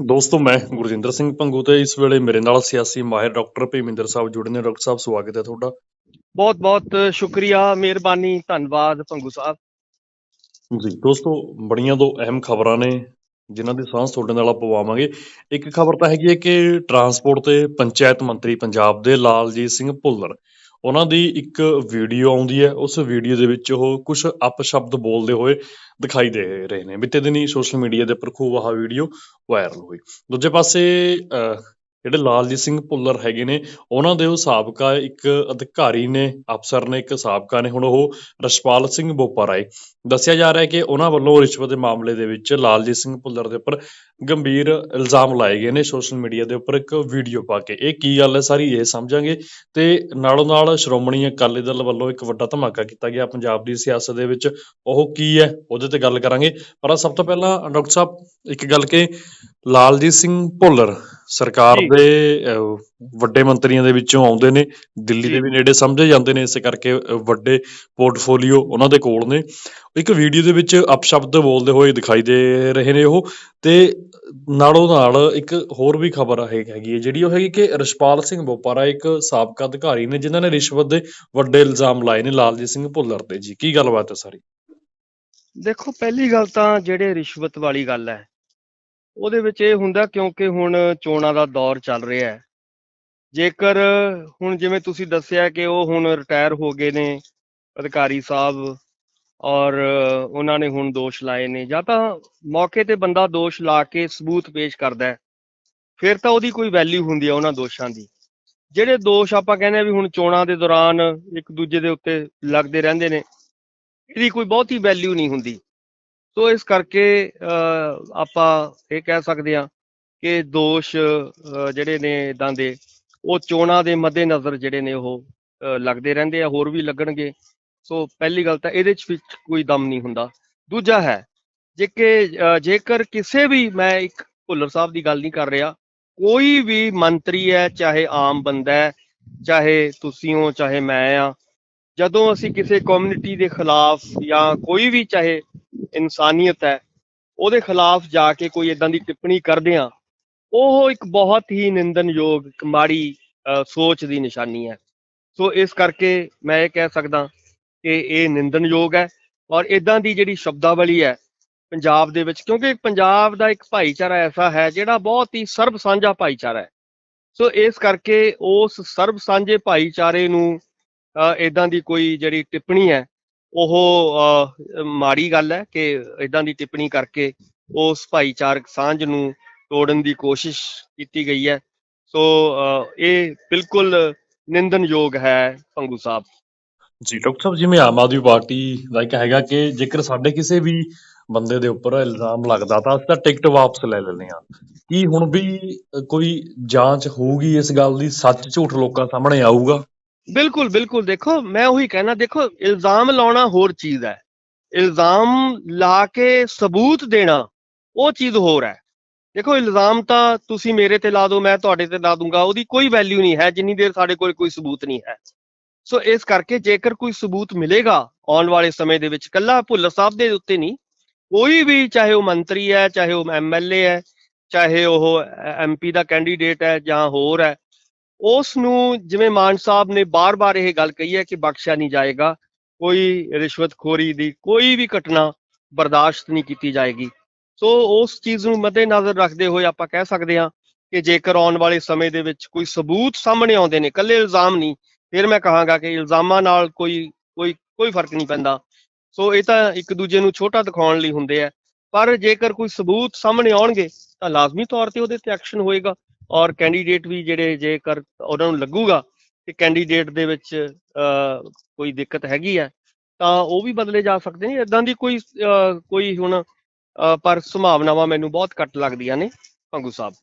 ਦੋਸਤੋ ਮੈਂ ਗੁਰਜਿੰਦਰ ਸਿੰਘ ਭੰਗੂ ਤੇ ਇਸ ਵੇਲੇ ਮੇਰੇ ਨਾਲ ਸਿਆਸੀ ਮਾਹਿਰ ਡਾਕਟਰ ਭੀਮਿੰਦਰ ਸਾਹਿਬ ਜੁੜੇ ਨੇ। ਡਾਕਟਰ ਸਾਹਿਬ ਸਵਾਗਤ ਹੈ ਤੁਹਾਡਾ। ਬਹੁਤ ਬਹੁਤ ਸ਼ੁਕਰੀਆ ਮਿਹਰਬਾਨੀ ਧੰਨਵਾਦ ਭੰਗੂ ਸਾਹਿਬ। ਜੀ ਦੋਸਤੋ ਬੜੀਆਂ ਦੋ ਅਹਿਮ ਖਬਰਾਂ ਨੇ ਜਿਨ੍ਹਾਂ ਦੀ ਸਾਂਝ ਤੁਹਾਡੇ ਨਾਲ ਪਵਾਵਾਂਗੇ। ਇੱਕ ਖਬਰ ਤਾਂ ਹੈਗੀ ਹੈ ਕਿ ਟਰਾਂਸਪੋਰਟ ਤੇ ਪੰਚਾਇਤ ਮੰਤਰੀ ਪੰਜਾਬ ਦੇ ਲਾਲਜੀਤ ਸਿੰਘ ਭੁੱਲਰ ਉਹਨਾਂ ਦੀ ਇੱਕ ਵੀਡੀਓ ਆਉਂਦੀ ਹੈ ਉਸ ਵੀਡੀਓ ਦੇ ਵਿੱਚ ਉਹ ਕੁਝ ਅਪਸ਼ਬਦ ਬੋਲਦੇ ਹੋਏ ਦਿਖਾਈ ਦੇ ਰਹੇ ਨੇ। ਬਿੱਤੇ ਦਿਨੀ ਸੋਸ਼ਲ ਮੀਡੀਆ ਦੇ ਉੱਪਰ ਖੂਬ ਆਹ ਵੀਡੀਓ ਵਾਇਰਲ ਹੋਈ। ਦੂਜੇ ਪਾਸੇ ਅਹ, ਜਿਹੜੇ ਲਾਲਜੀਤ ਸਿੰਘ ਭੁੱਲਰ ਹੈਗੇ ਨੇ, ਉਹਨਾਂ ਦੇ ਉਹ ਸਾਬਕਾ ਇੱਕ ਅਧਿਕਾਰੀ ਨੇ, ਅਫਸਰ ਨੇ, ਇੱਕ ਸਾਬਕਾ ਨੇ, ਹੁਣ ਉਹ ਰਸ਼ਪਾਲ ਸਿੰਘ ਬੋਪਾ ਰਾਏ। ਦੱਸਿਆ ਜਾ ਰਿਹਾ ਹੈ ਕਿ ਉਹਨਾਂ ਵੱਲੋਂ ਰਿਸ਼ਵਤ ਦੇ ਮਾਮਲੇ ਦੇ ਵਿੱਚ ਲਾਲਜੀਤ ਸਿੰਘ ਭੁੱਲਰ ਦੇ ਉੱਪਰ ਗੰਭੀਰ ਇਲਜ਼ਾਮ ਲਾਏ ਗਏ ਨੇ, ਸੋਸ਼ਲ ਮੀਡੀਆ ਦੇ ਉੱਪਰ ਇੱਕ ਵੀਡੀਓ ਪਾ ਕੇ। ਇਹ ਕੀ ਗੱਲ ਹੈ ਸਾਰੀ ਇਹ ਸਮਝਾਂਗੇ ਤੇ ਨਾਲੋਂ ਨਾਲ ਸ਼੍ਰੋਮਣੀ ਅਕਾਲੀ ਦਲ ਵੱਲੋਂ ਇੱਕ ਵੱਡਾ ਧਮਾਕਾ ਕੀਤਾ ਗਿਆ ਪੰਜਾਬ ਦੀ ਸਿਆਸਤ ਦੇ ਵਿੱਚ। ਉਹ ਕੀ ਹੈ, ਉਹਦੇ ਤੇ ਗੱਲ ਕਰਾਂਗੇ। ਪਰ ਸਭ ਤੋਂ ਪਹਿਲਾਂ ਡਾਕਟਰ ਸਾਹਿਬ, ਇੱਕ ਗੱਲ ਕਿ ਲਾਲਜੀਤ ਸਿੰਘ ਭੁੱਲਰ ਸਰਕਾਰ। ਦੇ ਵੱਡੇ ਮੰਤਰੀਆਂ ਦੇ ਵਿੱਚੋਂ ਆਉਂਦੇ ਨੇ ਦਿੱਲੀ ਦੇ। ਵੀ ਨੇੜੇ ਸਮਝੇ ਜਾਂਦੇ ਨੇ ਇਸੇ ਕਰਕੇ ਵੱਡੇ ਪੋਰਟਫੋਲੀਓ ਉਹਨਾਂ ਦੇ ਕੋਲ ਨੇ ਇੱਕ ਵੀਡੀਓ ਦੇ ਵਿੱਚ ਅਪਸ਼ਬਦ ਬੋਲਦੇ ਹੋਏ ਦਿਖਾਈ ਦੇ ਰਹੇ ਨੇ ਉਹ ਤੇ ਨਾਲੋਂ ਨਾਲ ਇੱਕ ਹੋਰ ਵੀ ਖਬਰ ਹੈ ਹੈਗੀ ਹੈ ਜਿਹੜੀ ਉਹ ਹੈਗੀ ਕਿ ਰਸ਼ਪਾਲ ਸਿੰਘ ਬੋਪਾਰਾ ਇੱਕ ਸਾਬਕਾ ਅਧਿਕਾਰੀ ਨੇ ਜਿਨ੍ਹਾਂ ਨੇ ਰਿਸ਼ਵਤ ਦੇ ਵੱਡੇ ਇਲਜ਼ਾਮ ਲਾਏ ਨੇ ਲਾਲਜੀਤ ਸਿੰਘ ਭੁੱਲਰ ਤੇ ਜੀ ਕੀ ਗੱਲਬਾਤ ਹੈ ਸਾਰੀ ਦੇਖੋ ਪਹਿਲੀ ਗੱਲ ਤਾਂ ਜਿਹੜੇ ਰਿਸ਼ਵਤ ਵਾਲੀ ਗੱਲ ਹੈ ਉਹਦੇ ਵਿੱਚ ਇਹ ਹੁੰਦਾ ਕਿਉਂਕਿ ਹੁਣ ਚੋਣਾਂ ਦਾ ਦੌਰ ਚੱਲ ਰਿਹਾ ਹੈ। ਜੇਕਰ ਹੁਣ ਜਿਵੇਂ ਤੁਸੀਂ ਦੱਸਿਆ ਕਿ ਉਹ ਹੁਣ ਰਿਟਾਇਰ ਹੋ ਗਏ ਨੇ ਅਧਿਕਾਰੀ ਸਾਹਿਬ ਔਰ ਉਹਨਾਂ ਨੇ ਹੁਣ ਦੋਸ਼ ਲਾਏ ਨੇ ਜਾਂ ਤਾਂ ਮੌਕੇ ਤੇ ਬੰਦਾ ਦੋਸ਼ ਲਾ ਕੇ ਸਬੂਤ ਪੇਸ਼ ਕਰਦਾ ਹੈ, ਫਿਰ ਤਾਂ ਉਹਦੀ ਕੋਈ ਵੈਲਿਊ ਹੁੰਦੀ ਹੈ ਉਹਨਾਂ ਦੋਸ਼ਾਂ ਦੀ। ਜਿਹੜੇ ਦੋਸ਼ ਆਪਾਂ ਕਹਿੰਦੇ ਆ ਵੀ ਹੁਣ ਚੋਣਾਂ ਦੇ ਦੌਰਾਨ ਇੱਕ ਦੂਜੇ ਦੇ ਉੱਤੇ ਲੱਗਦੇ ਰਹਿੰਦੇ ਨੇ, ਇਹਦੀ ਕੋਈ ਬਹੁਤੀ ਵੈਲਿਊ ਨਹੀਂ ਹੁੰਦੀ। ਸੋ ਇਸ ਕਰਕੇ ਆਪਾਂ ਇਹ ਕਹਿ ਸਕਦੇ ਹਾਂ ਕਿ ਦੋਸ਼ ਜਿਹੜੇ ਨੇ ਇਦਾਂ ਦੇ, ਉਹ ਚੋਣਾਂ ਦੇ ਮੱਦੇਨਜ਼ਰ ਜਿਹੜੇ ਨੇ ਉਹ ਲੱਗਦੇ ਰਹਿੰਦੇ ਆ, ਹੋਰ ਵੀ ਲੱਗਣਗੇ। ਸੋ ਪਹਿਲੀ ਗੱਲ ਤਾਂ ਇਹਦੇ ਚ ਵਿੱਚ ਕੋਈ ਦਮ ਨਹੀਂ ਹੁੰਦਾ। ਦੂਜਾ ਹੈ ਜੇ ਕਿ ਜੇਕਰ ਕਿਸੇ ਵੀ, ਮੈਂ ਇੱਕ ਭੁੱਲਰ ਸਾਹਿਬ ਦੀ ਗੱਲ ਨਹੀਂ ਕਰ ਰਿਹਾ, ਕੋਈ ਵੀ ਮੰਤਰੀ ਹੈ, ਚਾਹੇ ਆਮ ਬੰਦਾ ਹੈ, ਚਾਹੇ ਤੁਸੀਂ ਹੋ, ਚਾਹੇ ਮੈਂ ਆ ਜਦੋਂ ਅਸੀਂ ਕਿਸੇ ਕਮਿਊਨਿਟੀ ਦੇ ਖਿਲਾਫ ਜਾਂ ਕੋਈ ਵੀ ਚਾਹੇ ਇਨਸਾਨੀਅਤ ਹੈ, ਉਹਦੇ ਖਿਲਾਫ ਜਾ ਕੇ ਕੋਈ ਇਦਾਂ ਦੀ ਟਿੱਪਣੀ ਕਰਦੇ ਆ ਉਹ ਇੱਕ ਬਹੁਤ ਹੀ ਨਿੰਦਨਯੋਗ, ਇੱਕ ਮਾੜੀ ਸੋਚ ਦੀ ਨਿਸ਼ਾਨੀ ਹੈ। ਸੋ ਇਸ ਕਰਕੇ ਮੈਂ ਇਹ ਕਹਿ ਸਕਦਾ ਕਿ ਇਹ ਨਿੰਦਨਯੋਗ ਹੈ ਔਰ ਇਦਾਂ ਦੀ ਜਿਹੜੀ ਸ਼ਬਦਾਵਲੀ ਹੈ ਪੰਜਾਬ ਦੇ ਵਿੱਚ, ਕਿਉਂਕਿ ਪੰਜਾਬ ਦਾ ਇੱਕ ਭਾਈਚਾਰਾ ਐਸਾ ਹੈ ਜਿਹੜਾ ਬਹੁਤ ਹੀ ਸਰਬ ਸਾਂਝਾ ਭਾਈਚਾਰਾ ਹੈ। ਸੋ ਇਸ ਕਰਕੇ ਉਸ ਸਰਬ ਸਾਂਝੇ ਭਾਈਚਾਰੇ ਨੂੰ ਇਦਾਂ ਦੀ ਕੋਈ ਜਿਹੜੀ ਟਿੱਪਣੀ ਹੈ, ਉਹ ਮਾੜੀ ਗੱਲ ਹੈ ਕਿ ਇਦਾਂ ਦੀ ਟਿੱਪਣੀ ਕਰਕੇ ਉਸ ਭਾਈਚਾਰਕ ਸਾਂਝ ਨੂੰ ਤੋੜਨ ਦੀ ਕੋਸ਼ਿਸ਼ ਕੀਤੀ ਗਈ ਹੈ। ਸੋ ਇਹ ਬਿਲਕੁਲ ਨਿੰਦਨਯੋਗ ਹੈ ਭੰਗੂ ਸਾਹਿਬ। ਜੀ, ਡਾਕਟਰ ਸਾਹਿਬ, ਜਿਵੇਂ ਆਮ ਆਦਮੀ ਪਾਰਟੀ ਦਾ ਇੱਕ ਹੈਗਾ ਕਿ ਜੇਕਰ ਸਾਡੇ ਕਿਸੇ ਵੀ ਬੰਦੇ ਦੇ ਉੱਪਰ ਇਲਜ਼ਾਮ ਲੱਗਦਾ ਤਾਂ ਅਸੀਂ ਤਾਂ ਟਿਕਟ ਵਾਪਸ ਲੈ ਲੈਂਦੇ ਹਾਂ। ਕੀ ਹੁਣ ਵੀ ਕੋਈ ਜਾਂਚ ਹੋਊਗੀ ਇਸ ਗੱਲ ਦੀ? ਸੱਚ ਝੂਠ ਲੋਕਾਂ ਸਾਹਮਣੇ ਆਊਗਾ? ਬਿਲਕੁਲ ਬਿਲਕੁਲ। ਦੇਖੋ, ਮੈਂ ਉਹੀ ਕਹਿਣਾ, ਦੇਖੋ, ਇਲਜ਼ਾਮ ਲਾਉਣਾ ਹੋਰ ਚੀਜ਼ ਹੈ। ਇਲਜ਼ਾਮ ਲਾ ਕੇ ਸਬੂਤ ਦੇਣਾ, ਉਹ ਚੀਜ਼ ਹੋਰ ਹੈ। ਦੇਖੋ, ਇਲਜ਼ਾਮ ਤਾਂ ਤੁਸੀਂ ਮੇਰੇ ਤੇ ਲਾ ਦਿਓ, ਮੈਂ ਤੁਹਾਡੇ ਤੇ ਲਾ ਦੂੰਗਾ, ਉਹਦੀ ਕੋਈ ਵੈਲਿਊ ਨਹੀਂ ਹੈ, ਜਿੰਨੀ ਦੇਰ ਸਾਡੇ ਕੋਲ ਕੋਈ ਸਬੂਤ ਨਹੀਂ ਹੈ। ਸੋ ਇਸ ਕਰਕੇ ਜੇਕਰ ਕੋਈ ਸਬੂਤ ਮਿਲੇਗਾ ਆਉਣ ਵਾਲੇ ਸਮੇਂ ਦੇ ਵਿੱਚ, ਕੱਲਾ ਭੁੱਲਰ ਸਾਹਿਬ ਦੇ ਉੱਤੇ ਨਹੀਂ, ਕੋਈ ਵੀ ਚਾਹੇ ਉਹ ਮੰਤਰੀ ਹੈ, ਚਾਹੇ ਉਹ ਐਮਐਲਏ ਹੈ, ਚਾਹੇ ਉਹ ਐਮਪੀ ਦਾ ਕੈਂਡੀਡੇਟ ਹੈ ਜਾਂ ਹੋਰ ਹੈ ਉਸ ਨੂੰ ਜਿਵੇਂ ਮਾਨ ਸਾਹਿਬ ਨੇ ਬਾਰ-ਬਾਰ ਇਹ ਗੱਲ ਕਹੀ ਹੈ ਕਿ ਬਖਸ਼ਿਆ ਨਹੀਂ ਜਾਏਗਾ, ਕੋਈ ਰਿਸ਼ਵਤਖੋਰੀ ਦੀ ਕੋਈ ਵੀ ਘਟਨਾ ਬਰਦਾਸ਼ਤ ਨਹੀਂ ਕੀਤੀ ਜਾਏਗੀ। ਸੋ ਉਸ ਚੀਜ਼ ਨੂੰ ਮੱਦੇਨਜ਼ਰ ਰੱਖਦੇ ਹੋਏ ਆਪਾਂ ਕਹਿ ਸਕਦੇ ਹਾਂ ਕਿ ਜੇਕਰ ਆਉਣ ਵਾਲੇ ਸਮੇਂ ਦੇ ਵਿੱਚ ਕੋਈ ਸਬੂਤ ਸਾਹਮਣੇ ਆਉਂਦੇ ਨੇ ਕੱਲੇ ਇਲਜ਼ਾਮ ਨਹੀਂ, ਫਿਰ ਮੈਂ ਕਹਾਂਗਾ ਕਿ ਇਲਜ਼ਾਮਾਂ ਨਾਲ ਕੋਈ ਕੋਈ ਕੋਈ ਫ਼ਰਕ ਨਹੀਂ ਪੈਂਦਾ। ਸੋ ਇਹ ਤਾਂ ਇੱਕ ਦੂਜੇ ਨੂੰ ਛੋਟਾ ਦਿਖਾਉਣ ਲਈ ਹੁੰਦੇ ਆ। ਪਰ ਜੇਕਰ ਕੋਈ ਸਬੂਤ ਸਾਹਮਣੇ ਆਉਣਗੇ ਤਾਂ ਲਾਜ਼ਮੀ ਤੌਰ ਤੇ ਉਹਦੇ ਤੇ ਐਕਸ਼ਨ ਹੋਏਗਾ। ਔਰ ਕੈਂਡੀਡੇਟ ਵੀ ਜਿਹੜੇ ਜੇਕਰ ਉਹਨਾਂ ਨੂੰ ਲੱਗੂਗਾ ਕਿ ਕੈਂਡੀਡੇਟ ਦੇ ਵਿੱਚ ਕੋਈ ਦਿੱਕਤ ਹੈਗੀ ਹੈ, ਤਾਂ ਉਹ ਵੀ ਬਦਲੇ ਜਾ ਸਕਦੇ ਨੇ। ਇਦਾਂ ਦੀ ਕੋਈ ਕੋਈ ਹੁਣ ਪਰ ਸੰਭਾਵਨਾਵਾਂ ਮੈਨੂੰ ਬਹੁਤ ਘੱਟ ਲੱਗਦੀਆਂ ਨੇ ਭੰਗੂ ਸਾਹਿਬ।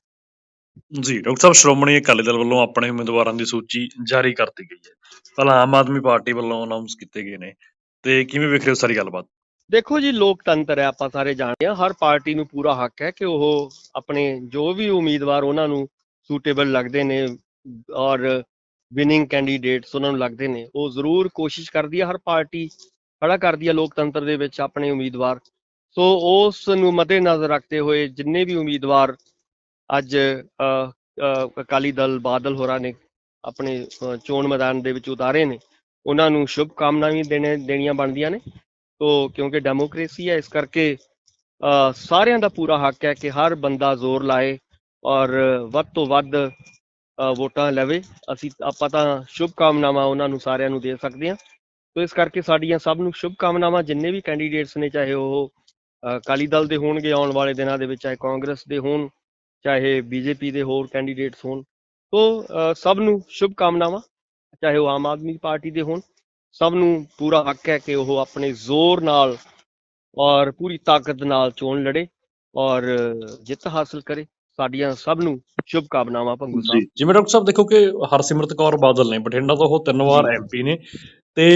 ਜੀ, ਡਾਕਟਰ ਸਾਹਿਬ, ਸ਼੍ਰੋਮਣੀ ਅਕਾਲੀ ਦਲ ਵੱਲੋਂ ਆਪਣੇ ਉਮੀਦਵਾਰਾਂ ਦੀ ਸੂਚੀ ਜਾਰੀ ਕਰ ਦਿੱਤੀ ਗਈ ਹੈ। ਪਹਿਲਾਂ ਆਮ ਆਦਮੀ ਪਾਰਟੀ ਵੱਲੋਂ ਅਨਾਉਂਸ ਕੀਤੇ ਗਏ ਨੇ। ਤੇ ਕਿਵੇਂ ਵੇਖ ਰਹੇ ਹੋ ਸਾਰੀ ਗੱਲਬਾਤ? ਦੇਖੋ ਜੀ ਲੋਕਤੰਤਰ ਹੈ ਆਪਾਂ ਸਾਰੇ ਜਾਣਦੇ ਹਾਂ। ਹਰ ਪਾਰਟੀ ਨੂੰ ਪੂਰਾ ਹੱਕ ਹੈ ਕਿ ਉਹ ਆਪਣੇ ਜੋ ਵੀ ਉਮੀਦਵਾਰ ਉਹਨਾਂ ਨੂੰ ਸੂਟੇਬਲ ਲੱਗਦੇ ਨੇ ਔਰ ਵਿਨਿੰਗ ਕੈਂਡੀਡੇਟਸ ਉਹਨਾਂ ਨੂੰ ਲੱਗਦੇ ਨੇ ਉਹ ਜ਼ਰੂਰ ਕੋਸ਼ਿਸ਼ ਕਰਦੀ ਹੈ ਹਰ ਪਾਰਟੀ ਖੜਾ ਕਰਦੀ ਹੈ ਲੋਕਤੰਤਰ ਦੇ ਵਿੱਚ ਆਪਣੇ ਉਮੀਦਵਾਰ। ਸੋ ਉਸ ਨੂੰ ਮੱਦੇਨਜ਼ਰ ਰੱਖਦੇ ਹੋਏ ਜਿੰਨੇ ਵੀ ਉਮੀਦਵਾਰ ਅੱਜ ਅ, ਅਕਾਲੀ ਦਲ ਬਾਦਲ ਹੋਰਾਂ ਨੇ ਆਪਣੇ ਚੋਣ ਮੈਦਾਨ ਦੇ ਵਿੱਚ ਉਤਾਰੇ ਨੇ ਉਹਨਾਂ ਨੂੰ ਸ਼ੁਭ ਕਾਮਨਾ ਵੀ ਦੇਣੇ ਦੇਣੀਆਂ ਬਣਦੀਆਂ ਨੇ। ਤੋ ਕਿਉਂਕਿ ਡੈਮੋਕ੍ਰੇਸੀ ਹੈ ਇਸ ਕਰਕੇ ਸਾਰਿਆਂ ਦਾ ਪੂਰਾ ਹੱਕ ਹੈ ਕਿ ਹਰ ਬੰਦਾ ਜ਼ੋਰ ਲਾਏ ਔਰ ਵੱਧ ਤੋਂ ਵੱਧ ਵੋਟਾਂ ਲਵੇ। ਅਸੀਂ ਆਪਾਂ ਤਾਂ ਸ਼ੁਭ ਕਾਮਨਾਵਾਂ ਉਹਨਾਂ ਨੂੰ ਸਾਰਿਆਂ ਨੂੰ ਦੇ ਸਕਦੇ ਹਾਂ। ਤੋ ਇਸ ਕਰਕੇ ਸਾਡੀਆਂ ਸਭ ਨੂੰ ਸ਼ੁਭ ਕਾਮਨਾਵਾਂ ਜਿੰਨੇ ਵੀ ਕੈਂਡੀਡੇਟਸ ਨੇ ਚਾਹੇ ਉਹ ਅ, ਅਕਾਲੀ ਦਲ ਦੇ ਹੋਣਗੇ ਆਉਣ ਵਾਲੇ ਦਿਨਾਂ ਦੇ ਵਿੱਚ ਚਾਹੇ ਕਾਂਗਰਸ ਦੇ ਹੋਣ ਚਾਹੇ ਬੀਜੇਪੀ ਦੇ ਹੋਰ ਕੈਂਡੀਡੇਟਸ ਹੋਣ। ਤੋ ਸਭ ਨੂੰ ਸ਼ੁਭ ਕਾਮਨਾਵਾਂ ਚਾਹੇ ਉਹ ਆਮ ਆਦਮੀ ਪਾਰਟੀ ਦੇ ਹੋਣ। ਸਭ ਨੂੰ ਪੂਰਾ ਹੱਕ ਹੈ ਕਿ ਉਹ ਆਪਣੇ ਜ਼ੋਰ ਨਾਲ ਔਰ ਪੂਰੀ ਤਾਕਤ ਨਾਲ ਚੋਣ ਲੜੇ ਔਰ ਜਿੱਤ ਹਾਸਲ ਕਰੇ ਸਾਡੀਆਂ ਸਭ ਨੂੰ ਸ਼ੁਭ ਕਾਮਨਾਵਾਂ ਭੰਗੂ ਸਾਹਿਬ ਜਿਵੇਂ ਡਾਕਟਰ ਸਾਹਿਬ ਦੇਖੋ ਕਿ ਹਰਸਿਮਰਤ ਕੌਰ ਬਾਦਲ ਨੇ ਬਠਿੰਡਾ ਤੋਂ ਉਹ ਤਿੰਨ ਵਾਰ। ਐਮਪੀ ਨੇ ਤੇ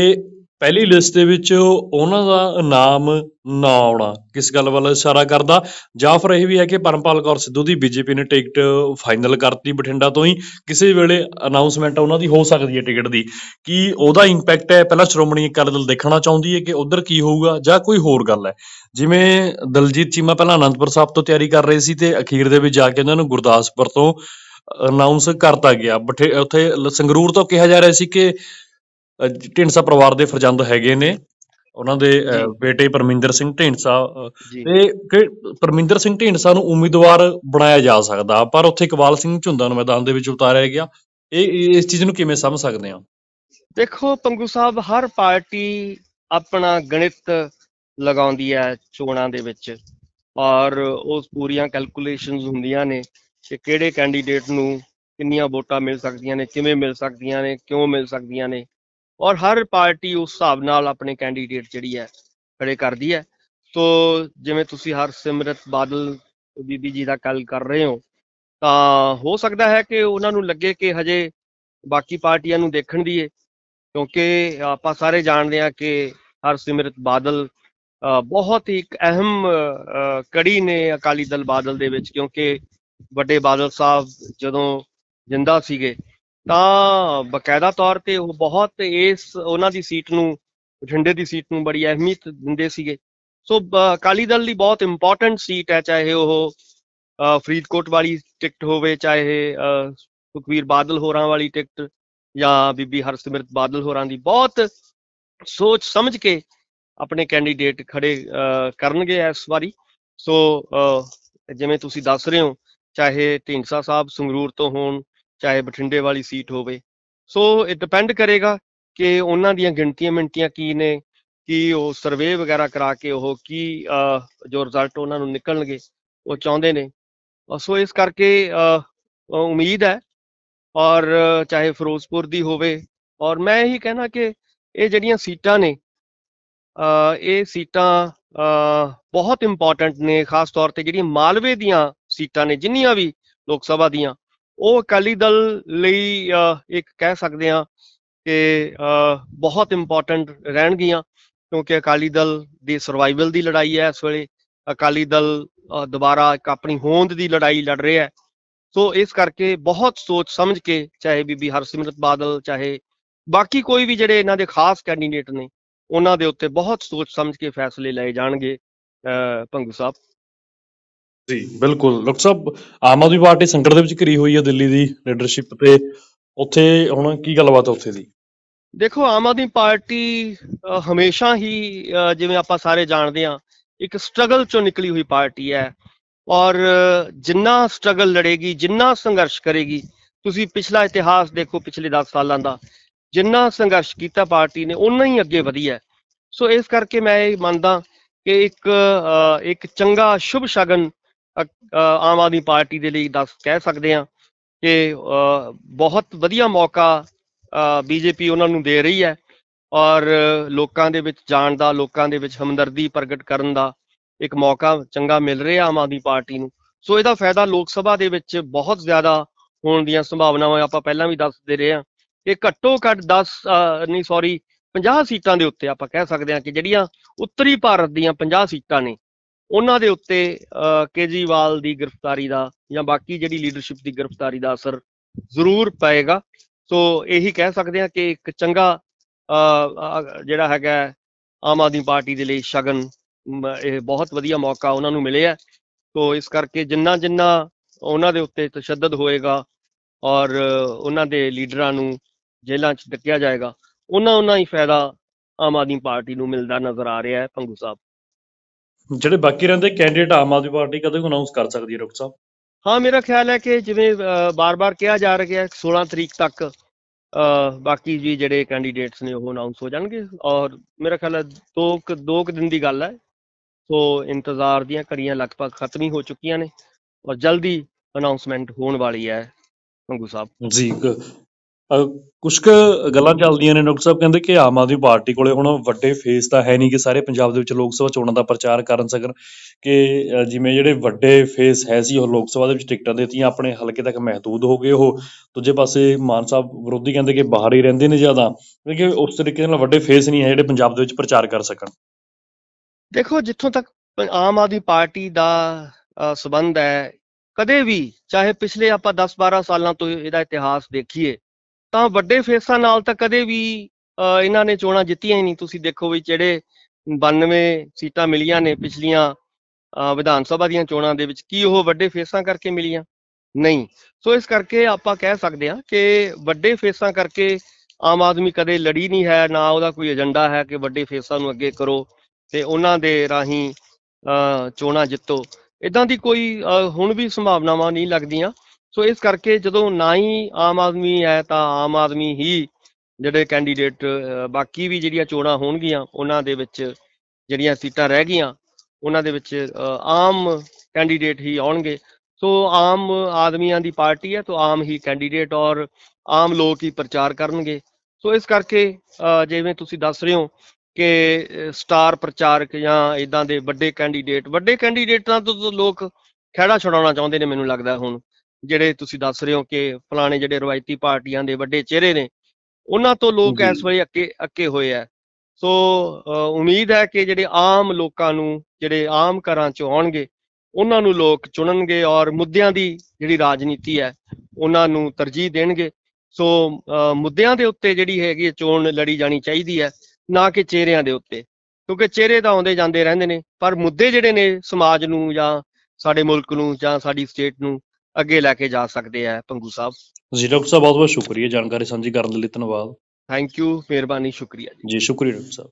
ਪਹਿਲੀ ਲਿਸਟ ਦੇ ਵਿੱਚ ਉਹਨਾਂ ਦਾ ਨਾਮ ਨਾ ਆਉਣਾ ਕਿਸ ਗੱਲ ਵੱਲ ਇਸ਼ਾਰਾ ਕਰਦਾ। ਜਾਂ ਫਿਰ ਇਹ ਵੀ ਹੈ ਕਿ ਪਰਮਪਾਲ ਕੌਰ ਸਿੱਧੂ ਦੀ ਬੀਜੇਪੀ ਨੇ ਟਿਕਟ ਫਾਈਨਲ ਕਰਤੀ ਬਠਿੰਡਾ ਤੋਂ ਹੀ। ਕਿਸੇ ਵੇਲੇ ਅਨਾਉਂਸਮੈਂਟ ਉਹਨਾਂ ਦੀ ਹੋ ਸਕਦੀ ਹੈ ਟਿਕਟ ਦੀ। ਕੀ ਉਹਦਾ ਇੰਪੈਕਟ ਹੈ? ਪਹਿਲਾਂ ਸ਼੍ਰੋਮਣੀ ਅਕਾਲੀ ਦਲ ਦੇਖਣਾ ਚਾਹੁੰਦੀ ਹੈ ਕਿ ਉਧਰ ਕੀ ਹੋਊਗਾ ਜਾਂ ਕੋਈ ਹੋਰ ਗੱਲ ਹੈ? ਜਿਵੇਂ ਦਲਜੀਤ ਚੀਮਾ ਪਹਿਲਾਂ ਅਨੰਦਪੁਰ ਸਾਹਿਬ ਤੋਂ ਤਿਆਰੀ ਕਰ ਰਹੇ ਸੀ ਤੇ ਅਖੀਰ ਦੇ ਵਿੱਚ ਜਾ ਕੇ ਉਹਨਾਂ ਨੂੰ ਗੁਰਦਾਸਪੁਰ ਤੋਂ ਅਨਾਉਂਸ ਕਰਤਾ ਗਿਆ। ਬਠੇ ਉੱਥੇ ਸੰਗਰੂਰ ਤੋਂ ਕਿਹਾ ਜਾ ਰਿਹਾ ਸੀ ਕਿ ਢੀਂਡਸਾ ਪਰਿਵਾਰ ਦੇ ਫਰਜ਼ੰਦ ਹੈਗੇ ਨੇ। ਉਹਨਾਂ ਦੇ। ਬੇਟੇ ਪਰਮਿੰਦਰ ਸਿੰਘ ਢੀਂਡਸਾ ਤੇ ਪਰਮਿੰਦਰ ਸਿੰਘ ਢੀਂਡਸਾ ਨੂੰ ਉਮੀਦਵਾਰ ਬਣਾਇਆ ਜਾ ਸਕਦਾ। ਪਰ ਉੱਥੇ ਇਕਬਾਲ ਸਿੰਘ ਝੁੰਦਾ ਨੂੰ ਮੈਦਾਨ ਦੇ ਵਿੱਚ ਉਤਾਰਿਆ ਗਿਆ। ਇਹ- ਇਸ ਚੀਜ਼ ਨੂੰ ਕਿਵੇਂ ਸਮਝ ਸਕਦੇ ਆ ਦੇਖੋ ਪੰਗੂ ਸਾਹਿਬ ਹਰ ਪਾਰਟੀ ਆਪਣਾ ਗਣਿਤ ਲਗਾਉਂਦੀ ਹੈ ਚੋਣਾਂ ਦੇ ਵਿੱਚ। ਔਰ ਉਸ ਪੂਰੀਆਂ ਕੈਲਕੂਲੇਸ਼ਨਸ ਹੁੰਦੀਆਂ ਨੇ ਕਿ ਕਿਹੜੇ ਕੈਂਡੀਡੇਟ ਨੂੰ ਕਿੰਨੀਆਂ ਵੋਟਾਂ ਮਿਲ ਸਕਦੀਆਂ ਨੇ ਕਿਵੇਂ ਮਿਲ ਸਕਦੀਆਂ ਨੇ ਕਿਉਂ ਮਿਲ ਸਕਦੀਆਂ ਨੇ। ਔਰ ਹਰ ਪਾਰਟੀ ਉਸ ਹਿਸਾਬ ਨਾਲ ਆਪਣੇ ਕੈਂਡੀਡੇਟ ਜਿਹੜੀ ਹੈ ਖੜੇ ਕਰਦੀ ਹੈ। ਸੋ ਜਿਵੇਂ ਤੁਸੀਂ ਹਰਸਿਮਰਤ ਬਾਦਲ ਬੀਬੀ ਜੀ ਦਾ ਗੱਲ ਕਰ ਰਹੇ ਹੋ ਤਾਂ ਹੋ ਸਕਦਾ ਹੈ ਕਿ ਉਹਨਾਂ ਨੂੰ ਲੱਗੇ ਕਿ ਹਜੇ ਬਾਕੀ ਪਾਰਟੀਆਂ ਨੂੰ ਦੇਖਣ ਦੀਏ ਕਿਉਂਕਿ ਆਪਾਂ ਸਾਰੇ ਜਾਣਦੇ ਹਾਂ ਕਿ ਹਰਸਿਮਰਤ ਬਾਦਲ ਅ, ਬਹੁਤ ਹੀ ਇੱਕ ਅਹਿਮ ਕੜੀ ਨੇ ਅਕਾਲੀ ਦਲ ਬਾਦਲ ਦੇ ਵਿੱਚ ਕਿਉਂਕਿ ਵੱਡੇ ਬਾਦਲ ਸਾਹਿਬ ਜਦੋਂ ਜਿੰਦਾ ਸੀਗੇ ਤਾਂ ਬਕਾਇਦਾ ਤੌਰ ਤੇ ਉਹ ਬਹੁਤ ਇਸ ਉਹਨਾਂ ਦੀ ਸੀਟ ਨੂੰ ਬਠਿੰਡੇ ਦੀ ਸੀਟ ਨੂੰ ਬੜੀ ਅਹਿਮੀਅਤ ਦਿੰਦੇ ਸੀਗੇ। ਸੋ ਅਕਾਲੀ ਦਲ ਲਈ ਬਹੁਤ ਇੰਪੋਰਟੈਂਟ ਸੀਟ ਹੈ ਚਾਹੇ ਉਹ ਫਰੀਦਕੋਟ ਵਾਲੀ ਟਿਕਟ ਹੋਵੇ ਚਾਹੇ ਅ, ਸੁਖਵੀਰ ਬਾਦਲ ਹੋਰਾਂ ਵਾਲੀ ਟਿਕਟ ਜਾਂ ਬੀਬੀ ਹਰਸਿਮਰਤ ਬਾਦਲ ਹੋਰਾਂ ਦੀ। ਬਹੁਤ ਸੋਚ ਸਮਝ ਕੇ ਆਪਣੇ ਕੈਂਡੀਡੇਟ ਖੜੇ ਕਰਨਗੇ ਇਸ ਵਾਰੀ। ਸੋ ਜਿਵੇਂ ਤੁਸੀਂ ਦੱਸ ਰਹੇ ਹੋ ਚਾਹੇ ਢੀਂਡਸਾ ਸਾਹਿਬ ਸੰਗਰੂਰ ਤੋਂ ਹੋਣ ਚਾਹੇ ਬਠਿੰਡੇ ਵਾਲੀ ਸੀਟ ਹੋਵੇ। ਸੋ ਇਹ ਡਿਪੈਂਡ ਕਰੇਗਾ ਕਿ ਉਹਨਾਂ ਦੀਆਂ ਗਿਣਤੀਆਂ ਮਿੰਟੀਆਂ ਕੀ ਨੇ ਕੀ ਉਹ ਸਰਵੇ ਵਗੈਰਾ ਕਰਾ ਕੇ ਉਹ ਕੀ ਜੋ ਰਿਜ਼ਲਟ ਉਹਨਾਂ ਨੂੰ ਨਿਕਲਣਗੇ ਉਹ ਚਾਹੁੰਦੇ ਨੇ। ਸੋ ਇਸ ਕਰਕੇ ਉਮੀਦ ਹੈ ਔਰ ਚਾਹੇ ਫਿਰੋਜ਼ਪੁਰ ਦੀ ਹੋਵੇ ਔਰ ਮੈਂ ਇਹੀ ਕਹਿਣਾ ਕਿ ਇਹ ਜਿਹੜੀਆਂ ਸੀਟਾਂ ਨੇ ਅ, ਇਹ ਸੀਟਾਂ ਅ, ਬਹੁਤ ਇੰਪੋਰਟੈਂਟ ਨੇ। ਖਾਸ ਤੌਰ ਤੇ ਜਿਹੜੀਆਂ ਮਾਲਵੇ ਦੀਆਂ ਸੀਟਾਂ ਨੇ ਜਿੰਨੀਆਂ ਵੀ ਲੋਕ ਸਭਾ ਦੀਆਂ ਉਹ ਅਕਾਲੀ ਦਲ ਲਈ ਇੱਕ ਕਹਿ ਸਕਦੇ ਹਾਂ ਕਿ ਬਹੁਤ ਇੰਪੋਰਟੈਂਟ ਰਹਿਣਗੀਆਂ ਕਿਉਂਕਿ ਅਕਾਲੀ ਦਲ ਦੀ ਸਰਵਾਈਵਲ ਦੀ ਲੜਾਈ ਹੈ ਇਸ ਵੇਲੇ। ਅਕਾਲੀ ਦਲ ਦੁਬਾਰਾ ਇੱਕ ਆਪਣੀ ਹੋਂਦ ਦੀ ਲੜਾਈ ਲੜ ਰਿਹਾ ਹੈ। ਸੋ ਇਸ ਕਰਕੇ ਬਹੁਤ ਸੋਚ ਸਮਝ ਕੇ ਚਾਹੇ ਬੀਬੀ ਹਰਸਿਮਰਤ ਬਾਦਲ ਚਾਹੇ ਬਾਕੀ ਕੋਈ ਵੀ ਜਿਹੜੇ ਇਹਨਾਂ ਦੇ ਖਾਸ ਕੈਂਡੀਡੇਟ ਨੇ ਉਹਨਾਂ ਦੇ ਉੱਤੇ ਬਹੁਤ ਸੋਚ ਸਮਝ ਕੇ ਫੈਸਲੇ ਲਏ ਜਾਣਗੇ ਅ, ਭੰਗੂ ਸਾਹਿਬ। ਜੀ ਬਿਲਕੁਲ। ਡਾਕਟਰ ਸਾਹਿਬ ਆਮ ਆਦਮੀ ਪਾਰਟੀ ਸੰਕਟ ਦੇ ਵਿੱਚ ਘਿਰੀ ਹੋਈ ਹੈ ਦਿੱਲੀ ਦੀ ਲੀਡਰਸ਼ਿਪ ਤੇ। ਉੱਥੇ ਹੁਣ ਕੀ ਗੱਲਬਾਤ ਹੈ ਉੱਥੇ ਦੀ? ਦੇਖੋ ਆਮ ਆਦਮੀ ਪਾਰਟੀ ਅ, ਹਮੇਸ਼ਾ ਹੀ ਅ, ਜਿਵੇਂ ਆਪਾਂ ਸਾਰੇ ਜਾਣਦੇ ਹਾਂ ਇੱਕ ਸਟਰਗਲ ਚੋਂ ਨਿਕਲੀ ਹੋਈ ਪਾਰਟੀ ਹੈ। ਔਰ ਅ, ਜਿੰਨਾ ਸਟਰਗਲ ਲੜੇਗੀ ਜਿੰਨਾ ਸੰਘਰਸ਼ ਕਰੇਗੀ ਤੁਸੀਂ ਪਿਛਲਾ ਇਤਿਹਾਸ ਦੇਖੋ ਪਿਛਲੇ 10 ਸਾਲਾਂ ਦਾ ਜਿੰਨਾ ਸੰਘਰਸ਼ ਕੀਤਾ ਪਾਰਟੀ ਨੇ ਉਨਾ ਹੀ ਅੱਗੇ ਵਧੀ ਹੈ। ਸੋ ਇਸ ਕਰਕੇ ਮੈਂ ਇਹ ਮੰਨਦਾ ਕਿ ਇੱਕ ਅ, ਇੱਕ ਚੰਗਾ ਸ਼ੁਭ ਸ਼ਗਨ ਆਮ ਆਦਮੀ ਪਾਰਟੀ ਦੇ ਲਈ ਦੱਸ ਕਹਿ ਸਕਦੇ ਹਾਂ ਕਿ ਬਹੁਤ ਵਧੀਆ ਮੌਕਾ ਬੀਜੇਪੀ ਉਹਨਾਂ ਨੂੰ ਦੇ ਰਹੀ ਹੈ ਔਰ ਲੋਕਾਂ ਦੇ ਵਿੱਚ ਜਾਣ ਦਾ ਲੋਕਾਂ ਦੇ ਵਿੱਚ ਹਮਦਰਦੀ ਪ੍ਰਗਟ ਕਰਨ ਦਾ ਇੱਕ ਮੌਕਾ ਚੰਗਾ ਮਿਲ ਰਿਹਾ ਆਮ ਆਦਮੀ ਪਾਰਟੀ ਨੂੰ। ਸੋ ਇਹਦਾ ਫਾਇਦਾ ਲੋਕ ਸਭਾ ਦੇ ਵਿੱਚ ਬਹੁਤ ਜ਼ਿਆਦਾ ਹੋਣ ਦੀਆਂ ਸੰਭਾਵਨਾਵਾਂ ਆਪਾਂ ਪਹਿਲਾਂ ਵੀ ਦੱਸਦੇ ਰਹੇ ਹਾਂ ਕਿ ਘੱਟੋ ਘੱਟ 10 ਅ, ਨਹੀਂ ਸੌਰੀ 50 ਸੀਟਾਂ ਦੇ ਉੱਤੇ ਆਪਾਂ ਕਹਿ ਸਕਦੇ ਹਾਂ ਕਿ ਜਿਹੜੀਆਂ ਉੱਤਰੀ ਭਾਰਤ ਦੀਆਂ 50 ਸੀਟਾਂ ਨੇ ਉਹਨਾਂ ਦੇ ਉੱਤੇ ਅ, ਕੇਜਰੀਵਾਲ ਦੀ ਗ੍ਰਿਫਤਾਰੀ ਦਾ ਜਾਂ ਬਾਕੀ ਜਿਹੜੀ ਲੀਡਰਸ਼ਿਪ ਦੀ ਗ੍ਰਿਫਤਾਰੀ ਦਾ ਅਸਰ ਜ਼ਰੂਰ ਪਏਗਾ। ਸੋ ਇਹੀ ਕਹਿ ਸਕਦੇ ਹਾਂ ਕਿ ਇੱਕ ਚੰਗਾ ਅ, ਜਿਹੜਾ ਹੈਗਾ ਆਮ ਆਦਮੀ ਪਾਰਟੀ ਦੇ ਲਈ ਸ਼ਗਨ ਇਹ ਬਹੁਤ ਵਧੀਆ ਮੌਕਾ ਉਹਨਾਂ ਨੂੰ ਮਿਲਿਆ। ਸੋ ਇਸ ਕਰਕੇ ਜਿੰਨਾ ਜਿੰਨਾ ਉਹਨਾਂ ਦੇ ਉੱਤੇ ਤਸ਼ੱਦਦ ਹੋਏਗਾ ਔਰ ਉਹਨਾਂ ਦੇ ਲੀਡਰਾਂ ਨੂੰ ਜੇਲ੍ਹਾਂ 'ਚ ਡੱਕਿਆ ਜਾਏਗਾ ਉਹਨਾਂ ਉਹਨਾਂ ਹੀ ਫਾਇਦਾ ਆਮ ਆਦਮੀ ਪਾਰਟੀ ਨੂੰ ਮਿਲਦਾ ਨਜ਼ਰ ਆ ਰਿਹਾ ਹੈ ਪੰਗੂ ਸਾਹਿਬ। ਜਿਹੜੇ ਬਾਕੀ ਰਹਿੰਦੇ ਕੈਂਡੀਡੇਟ ਆਮ ਆਦਮੀ ਪਾਰਟੀ ਕਦੋਂ ਅਨਾਉਂਸ ਕਰ ਸਕਦੀ ਹੈ ਡਾਕਟਰ ਸਾਹਿਬ? ਹਾਂ ਮੇਰਾ ਖਿਆਲ ਹੈ ਕਿ ਜਿਵੇਂ ਬਾਰ-ਬਾਰ ਕਿਹਾ ਜਾ ਰਿਹਾ ਹੈ 16 ਤਰੀਕ ਤੱਕ ਬਾਕੀ ਜੀ ਜਿਹੜੇ ਕੈਂਡੀਡੇਟਸ ਨੇ ਉਹ ਅਨਾਉਂਸ ਹੋ ਜਾਣਗੇ। ਔਰ ਮੇਰਾ ਖਿਆਲ ਹੈ ਦੋ ਕੁ ਦੋ ਕੁ ਦਿਨ ਦੀ ਗੱਲ ਹੈ। ਸੋ ਇੰਤਜ਼ਾਰ ਦੀਆਂ ਘੜੀਆਂ ਲਗਭਗ ਖਤਮ ਹੀ ਹੋ ਚੁੱਕੀਆਂ ਨੇ। ਔਰ ਜਲਦੀ ਅਨਾਉਂਸਮੈਂਟ ਹੋਣ ਵਾਲੀ ਹੈ ਮੰਗੂ ਸਾਹਿਬ। ਜੀ ਕੁਝ ਕੁ ਗੱਲਾਂ ਚੱਲਦੀਆਂ ਨੇ ਡਾਕਟਰ ਸਾਹਿਬ ਕਹਿੰਦੇ ਕਿ ਆਮ ਆਦਮੀ ਪਾਰਟੀ ਕੋਲੇ ਹੁਣ ਵੱਡੇ ਫੇਸ ਤਾਂ ਹੈ ਨਹੀਂ ਕਿ ਸਾਰੇ ਪੰਜਾਬ ਦੇ ਵਿੱਚ ਲੋਕ ਸਭਾ ਚੋਣਾਂ ਦਾ ਪ੍ਰਚਾਰ ਕਰਨ ਸਕਣ ਕਿ ਜਿਵੇਂ ਜਿਹੜੇ ਵੱਡੇ ਫੇਸ ਹੈ ਸੀ ਉਹ ਲੋਕ ਸਭਾ ਦੇ ਵਿੱਚ ਟਿਕਟਾਂ ਦਿੱਤੀਆਂ ਆਪਣੇ ਹਲਕੇ ਤੱਕ ਮਹਦੂਦ ਹੋ ਗਏ ਉਹ। ਦੂਜੇ ਪਾਸੇ ਮਾਨ ਸਾਹਿਬ ਵਿਰੋਧੀ ਕਹਿੰਦੇ ਕਿ ਬਾਹਰ ਹੀ ਰਹਿੰਦੇ ਨੇ ਜ਼ਿਆਦਾ। ਕਿ ਉਸ ਤਰੀਕੇ ਨਾਲ ਵੱਡੇ ਫੇਸ ਨਹੀਂ ਹੈ ਜਿਹੜੇ ਪੰਜਾਬ ਦੇ ਵਿੱਚ ਪ੍ਰਚਾਰ ਕਰ ਸਕਣ। ਦੇਖੋ ਜਿੱਥੋਂ ਤੱਕ ਆਮ ਆਦਮੀ ਪਾਰਟੀ ਦਾ ਅ, ਸੰਬੰਧ ਹੈ ਕਦੇ ਵੀ ਚਾਹੇ ਪਿਛਲੇ ਆਪਾਂ 10-12 ਸਾਲਾਂ ਤੋਂ ਇਹਦਾ ਇਤਿਹਾਸ ਦੇਖੀਏ ਤਾਂ ਵੱਡੇ ਫੇਸਾਂ ਨਾਲ ਤਾਂ ਕਦੇ ਵੀ ਇਹਨਾਂ ਨੇ ਚੋਣਾਂ ਜਿੱਤੀਆਂ ਹੀ ਨਹੀਂ। ਤੁਸੀਂ ਦੇਖੋ ਵੀ ਜਿਹੜੇ 92 ਸੀਟਾਂ ਮਿਲੀਆਂ ਨੇ ਪਿਛਲੀਆਂ ਵਿਧਾਨ ਸਭਾ ਦੀਆਂ ਚੋਣਾਂ ਦੇ ਵਿੱਚ ਕੀ ਉਹ ਵੱਡੇ ਫੇਸਾਂ ਕਰਕੇ ਮਿਲੀਆਂ? ਨਹੀਂ। ਸੋ ਇਸ ਕਰਕੇ ਆਪਾਂ ਕਹਿ ਸਕਦੇ ਹਾਂ ਕਿ ਵੱਡੇ ਫੇਸਾਂ ਕਰਕੇ ਆਮ ਆਦਮੀ ਕਦੇ ਲੜੀ ਨਹੀਂ ਹੈ ਨਾ ਉਹਦਾ ਕੋਈ ਏਜੰਡਾ ਹੈ ਕਿ ਵੱਡੇ ਫੇਸਾਂ ਨੂੰ ਅੱਗੇ ਕਰੋ ਤੇ ਉਹਨਾਂ ਦੇ ਰਾਹੀਂ ਅ, ਚੋਣਾਂ ਜਿੱਤੋ। ਇਦਾਂ ਦੀ ਕੋਈ ਹੁਣ ਵੀ ਸੰਭਾਵਨਾਵਾਂ ਨਹੀਂ ਲੱਗਦੀਆਂ। ਸੋ ਇਸ ਕਰਕੇ ਜਦੋਂ ਨਾ ਹੀ ਆਮ ਆਦਮੀ ਹੈ ਤਾਂ ਆਮ ਆਦਮੀ ਹੀ ਜਿਹੜੇ ਕੈਂਡੀਡੇਟ ਬਾਕੀ ਵੀ ਜਿਹੜੀਆਂ ਚੋਣਾਂ ਹੋਣਗੀਆਂ, ਉਹਨਾਂ ਦੇ ਵਿੱਚ ਜਿਹੜੀਆਂ ਸੀਟਾਂ ਰਹਿ ਗਈਆਂ, ਉਹਨਾਂ ਦੇ ਵਿੱਚ ਆਮ ਕੈਂਡੀਡੇਟ ਹੀ ਆਉਣਗੇ। ਸੋ ਆਮ ਆਦਮੀਆਂ ਦੀ ਪਾਰਟੀ ਹੈ ਤਾਂ ਆਮ ਹੀ ਕੈਂਡੀਡੇਟ ਔਰ ਆਮ ਲੋਕ ਹੀ ਪ੍ਰਚਾਰ ਕਰਨਗੇ। ਸੋ ਇਸ ਕਰਕੇ ਜਿਵੇਂ ਤੁਸੀਂ ਦੱਸ ਰਹੇ ਹੋ ਕਿ ਸਟਾਰ ਪ੍ਰਚਾਰਕ ਜਾਂ ਇਦਾਂ ਦੇ ਵੱਡੇ ਕੈਂਡੀਡੇਟ ਵੱਡੇ ਕੈਂਡੀਡੇਟਾਂ ਤੋਂ ਲੋਕ ਖਹਿੜਾ ਛਡਾਉਣਾ ਚਾਹੁੰਦੇ ਨੇ ਮੈਨੂੰ ਲੱਗਦਾ ਹੁਣ। ਜਿਹੜੇ ਤੁਸੀਂ ਦੱਸ ਰਹੇ ਹੋ ਕਿ ਫਲਾਣੇ ਜਿਹੜੇ ਰਵਾਇਤੀ ਪਾਰਟੀਆਂ ਦੇ ਵੱਡੇ ਚਿਹਰੇ ਨੇ ਉਹਨਾਂ ਤੋਂ ਲੋਕ। ਇਸ ਵੇਲੇ ਅੱਕੇ ਅੱਕੇ ਹੋਏ ਆ। ਸੋ ਉਮੀਦ ਹੈ ਕਿ ਜਿਹੜੇ ਆਮ ਲੋਕਾਂ ਨੂੰ ਜਿਹੜੇ ਆਮ ਘਰਾਂ ਚੋਂ ਆਉਣਗੇ ਉਹਨਾਂ ਨੂੰ ਲੋਕ ਚੁਣਨਗੇ ਔਰ ਮੁੱਦਿਆਂ ਦੀ ਜਿਹੜੀ ਰਾਜਨੀਤੀ ਹੈ ਉਹਨਾਂ ਨੂੰ ਤਰਜੀਹ ਦੇਣਗੇ। ਸੋ ਮੁੱਦਿਆਂ ਦੇ ਉੱਤੇ ਜਿਹੜੀ ਹੈਗੀ ਚੋਣ ਲੜੀ ਜਾਣੀ ਚਾਹੀਦੀ ਹੈ ਨਾ ਕਿ ਚਿਹਰਿਆਂ ਦੇ ਉੱਤੇ। ਕਿਉਂਕਿ ਚਿਹਰੇ ਤਾਂ ਆਉਂਦੇ ਜਾਂਦੇ ਰਹਿੰਦੇ ਨੇ ਪਰ ਮੁੱਦੇ ਜਿਹੜੇ ਨੇ ਸਮਾਜ ਨੂੰ ਜਾਂ ਸਾਡੇ ਮੁਲਕ ਨੂੰ ਜਾਂ ਸਾਡੀ ਸਟੇਟ ਨੂੰ ਅੱਗੇ ਲੈ ਕੇ ਜਾ ਸਕਦੇ ਆ ਪੰਗੂ ਸਾਹਿਬ। ਜੀ ਡਾਕਟਰ ਸਾਹਿਬ ਬਹੁਤ ਬਹੁਤ ਸ਼ੁਕਰੀਆ। ਜਾਣਕਾਰੀ ਸਾਂਝੀ ਕਰਨ ਦੇ ਲਈ ਧੰਨਵਾਦ। ਥੈਂਕ ਯੂ ਮਿਹਰਬਾਨੀ ਸ਼ੁਕਰੀਆ ਜੀ। ਜੀ ਸ਼ੁਕਰੀਆ ਡਾਕਟਰ ਸਾਹਿਬ।